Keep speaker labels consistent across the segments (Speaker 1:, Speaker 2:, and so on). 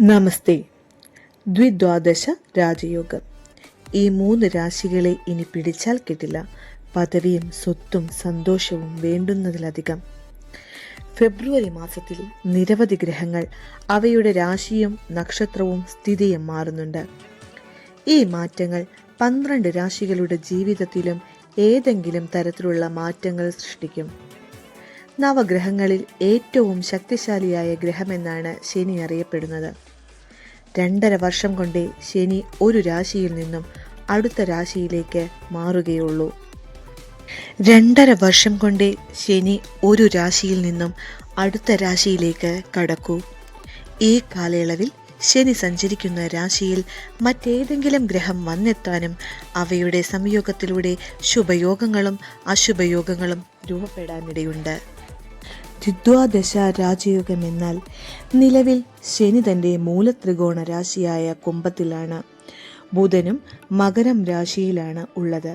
Speaker 1: നമസ്തേ. ദ്വിദ്വാദശ രാജയോഗം. ഈ മൂന്ന് രാശികളെ ഇനി പിടിച്ചാൽ കിട്ടില്ല. പദവിയും സ്വത്തും സന്തോഷവും വേണ്ടുന്നതിലധികം. ഫെബ്രുവരി മാസത്തിൽ നിരവധി ഗ്രഹങ്ങൾ അവയുടെ രാശിയും നക്ഷത്രവും സ്ഥിതിയും മാറുന്നുണ്ട്. ഈ മാറ്റങ്ങൾ പന്ത്രണ്ട് രാശികളുടെ ജീവിതത്തിലും ഏതെങ്കിലും തരത്തിലുള്ള മാറ്റങ്ങൾ സൃഷ്ടിക്കും. നവഗ്രഹങ്ങളിൽ ഏറ്റവും ശക്തിശാലിയായ ഗ്രഹമെന്നാണ് ശനി അറിയപ്പെടുന്നത്. രണ്ടര വർഷം കൊണ്ടേ ശനി ഒരു രാശിയിൽ നിന്നും അടുത്ത രാശിയിലേക്ക് മാറുകയുള്ളൂ. രണ്ടര വർഷം കൊണ്ടേ ശനി ഒരു രാശിയിൽ നിന്നും അടുത്ത രാശിയിലേക്ക് കടക്കൂ. ഈ കാലയളവിൽ ശനി സഞ്ചരിക്കുന്ന രാശിയിൽ മറ്റേതെങ്കിലും ഗ്രഹം വന്നെത്താനും അവയുടെ സംയോഗത്തിലൂടെ ശുഭയോഗങ്ങളും അശുഭയോഗങ്ങളും രൂപപ്പെടാനിടയുണ്ട്. ദ്വിദ്വാദശ രാജയോഗം എന്നാൽ നിലവിൽ ശനി തന്റെ മൂലത്രികോണ രാശിയായ കുംഭത്തിലാണ്. ബുധനും മകരം രാശിയിലാണ് ഉള്ളത്.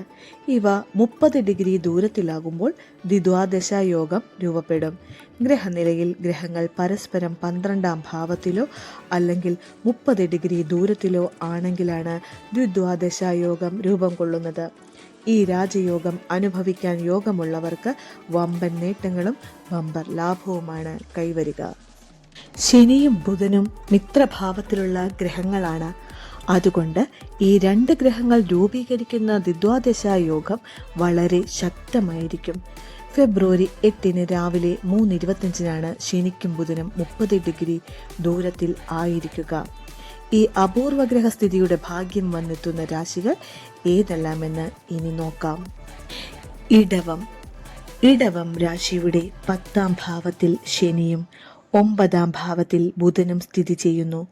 Speaker 1: ഇവ മുപ്പത് ഡിഗ്രി ദൂരത്തിലാകുമ്പോൾ ദ്വിദ്വാദശ യോഗം രൂപപ്പെടും. ഗ്രഹനിലയിൽ ഗ്രഹങ്ങൾ പരസ്പരം പന്ത്രണ്ടാം ഭാവത്തിലോ അല്ലെങ്കിൽ മുപ്പത് ഡിഗ്രി ദൂരത്തിലോ ആണെങ്കിലാണ് ദ്വിദ്വാദശ യോഗം രൂപം കൊള്ളുന്നത്. ഈ രാജയോഗം അനുഭവിക്കാൻ യോഗമുള്ളവർക്ക് വമ്പൻ നേട്ടങ്ങളും വമ്പർ ലാഭവുമാണ് കൈവരിക. ശനിയും ബുധനും മിത്രഭാവത്തിലുള്ള ഗ്രഹങ്ങളാണ്. അതുകൊണ്ട് ഈ രണ്ട് ഗ്രഹങ്ങൾ രൂപീകരിക്കുന്ന ദ്വിദ്വാദശ യോഗം വളരെ ശക്തമായിരിക്കും. ഫെബ്രുവരി എട്ടിന് രാവിലെ മൂന്ന് ഇരുപത്തഞ്ചിനാണ് ശനിക്കും ബുധനും മുപ്പത് ഡിഗ്രി ദൂരത്തിൽ ആയിരിക്കുക. ഈ അപൂർവ ഗ്രഹസ്ഥിതിയുടെ ഭാഗ്യം വന്നെത്തുന്ന രാശികൾ ഏതെല്ലാമെന്ന് ഇനി നോക്കാം. ഇടവം. ഇടവം രാശിയുടെ പത്താം ഭാവത്തിൽ ശനിയും ഒമ്പതാം ഭാവത്തിൽ ബുധനും സ്ഥിതി ചെയ്യുന്നു.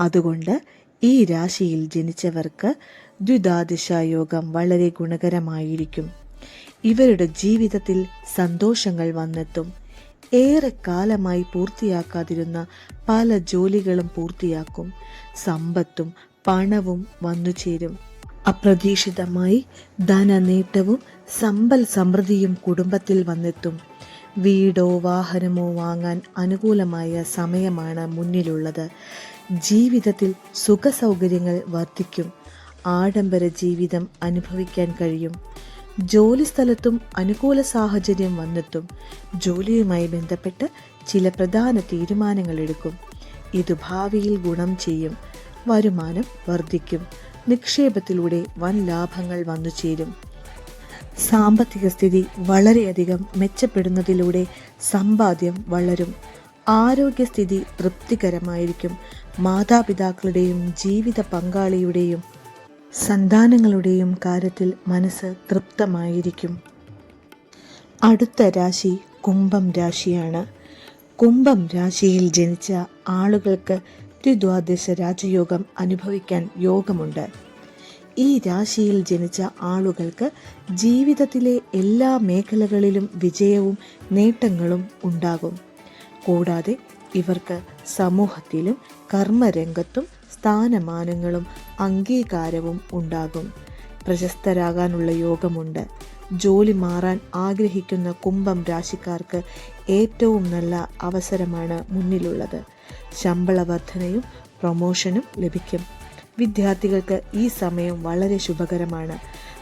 Speaker 1: അതുകൊണ്ട് ഈ രാശിയിൽ ജനിച്ചവർക്ക് ദ്വിദാദിശായോഗം വളരെ ഗുണകരമായിരിക്കും. ഇവരുടെ ജീവിതത്തിൽ സന്തോഷങ്ങൾ വന്നെത്തും. ഏറെ കാലമായി പൂർത്തിയാക്കാതിരുന്ന പല ജോലികളും പൂർത്തിയാക്കും. സമ്പത്തും പണവും വന്നു ചേരും. അപ്രതീക്ഷിതമായി ധനനേട്ടവും സമ്പൽ സമൃദ്ധിയും കുടുംബത്തിൽ വന്നെത്തും. വീടോ വാഹനമോ വാങ്ങാൻ അനുകൂലമായ സമയമാണ് മുന്നിലുള്ളത്. ജീവിതത്തിൽ സുഖസൗകര്യങ്ങൾ വർദ്ധിക്കും. ആഡംബര ജീവിതം അനുഭവിക്കാൻ കഴിയും. ജോലിസ്ഥലത്തും അനുകൂല സാഹചര്യം വന്നെത്തും. ജോലിയുമായി ബന്ധപ്പെട്ട് ചില പ്രധാന തീരുമാനങ്ങൾ എടുക്കും ഇത് ഭാവിയിൽ ഗുണം ചെയ്യും. വരുമാനം വർദ്ധിക്കും. നിക്ഷേപത്തിലൂടെ വൻ ലാഭങ്ങൾ വന്നു ചേരും. സാമ്പത്തിക സ്ഥിതി വളരെയധികം മെച്ചപ്പെടുന്നതിലൂടെ സമ്പാദ്യം വളരും. ആരോഗ്യസ്ഥിതി തൃപ്തികരമായിരിക്കും. മാതാപിതാക്കളുടെയും ജീവിത പങ്കാളിയുടെയും സന്താനങ്ങളുടെയും കാര്യത്തിൽ മനസ്സ് തൃപ്തമായിരിക്കും. അടുത്ത രാശി കുംഭം രാശിയാണ്. കുംഭം രാശിയിൽ ജനിച്ച ആളുകൾക്ക് ത്രിദ്വാദശ രാജയോഗം അനുഭവിക്കാൻ യോഗമുണ്ട്. ഈ രാശിയിൽ ജനിച്ച ആളുകൾക്ക് ജീവിതത്തിലെ എല്ലാ മേഖലകളിലും വിജയവും നേട്ടങ്ങളും ഉണ്ടാകും. കൂടാതെ ഇവർക്ക് സമൂഹത്തിലും കർമ്മരംഗത്തും സ്ഥാനമാനങ്ങളും അംഗീകാരവും ഉണ്ടാകും. പ്രശസ്തരാകാനുള്ള യോഗമുണ്ട്. ജോലി മാറാൻ ആഗ്രഹിക്കുന്ന കുംഭം രാശിക്കാർക്ക് ഏറ്റവും നല്ല അവസരമാണ് മുന്നിലുള്ളത്. ശമ്പള വർധനയും പ്രൊമോഷനും ലഭിക്കും. വിദ്യാർത്ഥികൾക്ക് ഈ സമയം വളരെ ശുഭകരമാണ്.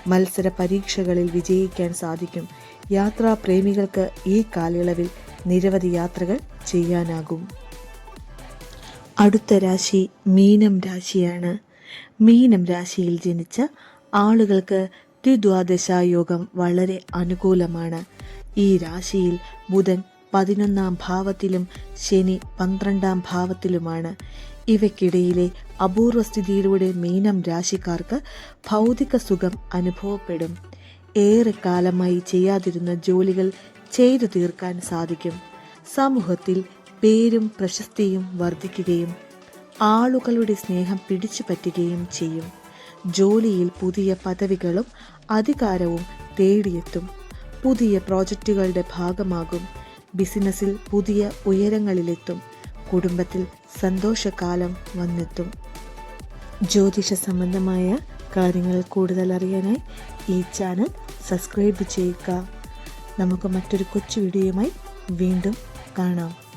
Speaker 1: മത്സര പരീക്ഷകളിൽ വിജയിക്കാൻ സാധിക്കും. യാത്രാ പ്രേമികൾക്ക് ഈ കാലയളവിൽ നിരവധി യാത്രകൾ ചെയ്യാനാകും. അടുത്ത രാശി മീനം രാശിയാണ്. മീനം രാശിയിൽ ജനിച്ച ആളുകൾക്ക് ദ്വിദ്വാദശ യോഗം വളരെ അനുകൂലമാണ്. ഈ രാശിയിൽ ബുധൻ പതിനൊന്നാം ഭാവത്തിലും ശനി പന്ത്രണ്ടാം ഭാവത്തിലുമാണ്. ഇവയ്ക്കിടയിലെ അപൂർവ സ്ഥിതിയിലൂടെ മീനം രാശിക്കാർക്ക് ഭൗതിക സുഖം അനുഭവപ്പെടും. ഏറെക്കാലമായി ചെയ്യാതിരുന്ന ജോലികൾ ചെയ്തു തീർക്കാൻ സാധിക്കും. സമൂഹത്തിൽ പേരും പ്രശസ്തിയും വർദ്ധിക്കുകയും ആളുകളുടെ സ്നേഹം പിടിച്ചു പറ്റുകയും ചെയ്യും. ജോലിയിൽ പുതിയ പദവികളും അധികാരവും തേടിയെത്തും. പുതിയ പ്രോജക്റ്റുകളുടെ ഭാഗമാകും. ബിസിനസ്സിൽ പുതിയ ഉയരങ്ങളിലെത്തും. കുടുംബത്തിൽ സന്തോഷകാലം വന്നെത്തും. ജ്യോതിഷ സംബന്ധമായ കാര്യങ്ങൾ കൂടുതൽ അറിയാനായി ഈ ചാനൽ സബ്സ്ക്രൈബ് ചെയ്യുക. നമുക്ക് മറ്റൊരു കൊച്ചു വീഡിയോയുമായി വീണ്ടും കാണാം.